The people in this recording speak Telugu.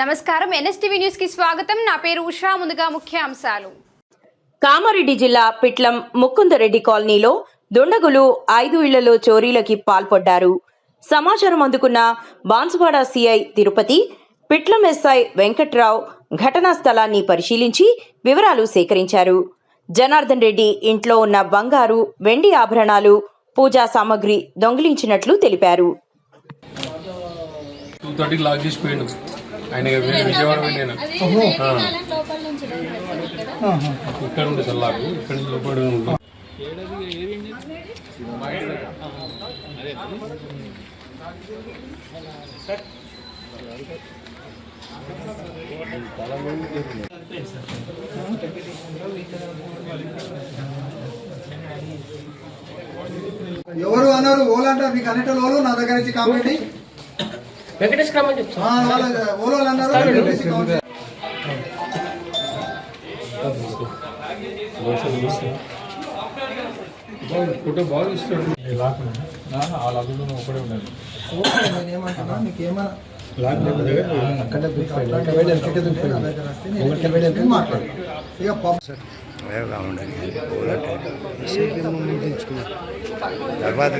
నమస్కారం. ఎన్ఎస్టీవీ న్యూస్కి స్వాగతం. నా పేరు ఉషా. ముందుగా ముఖ్య అంశాలు కామారెడ్డి జిల్లా పిట్లం ముకుందరెడ్డి కాలనీలో దుండగులు ఐదు ఇళ్ళలో చోరీలకి పాల్పడ్డారు. సమాచారం అందుకున్న బాన్సువాడ సిఐ తిరుపతి పిట్లం ఎస్ఐ వెంకట్రావు ఘటనా స్థలాన్ని పరిశీలించి వివరాలు సేకరించారు. జనార్దన్ రెడ్డి ఇంట్లో ఉన్న బంగారు వెండి ఆభరణాలు పూజా సామగ్రి దొంగిలించినట్లు తెలిపారు. ఆయన విజయవాడ వెళ్ళాను ఇక్కడ ఉండే సార్ లాక్ ఇక్కడ నుంచి ఎవరు అన్నారు ఓలా అంటే మీకు అనేటోళ్ళు ఓలు నా దగ్గర నుంచి కాబట్టి వెంకటేష్ రమ్మని చెప్తాను ఆ, వాళ్ళ ఓలో వాళ్ళు అన్నారు వెంకటేష్ కామెంట్ ఫోటో బాగా ఇస్తాడు నేను ఏమంటున్నా మీకు ఏమన్నా మాట్లాడు ఇక పబ్ వేరుగా ఉండాలి పోలంటే తర్వాత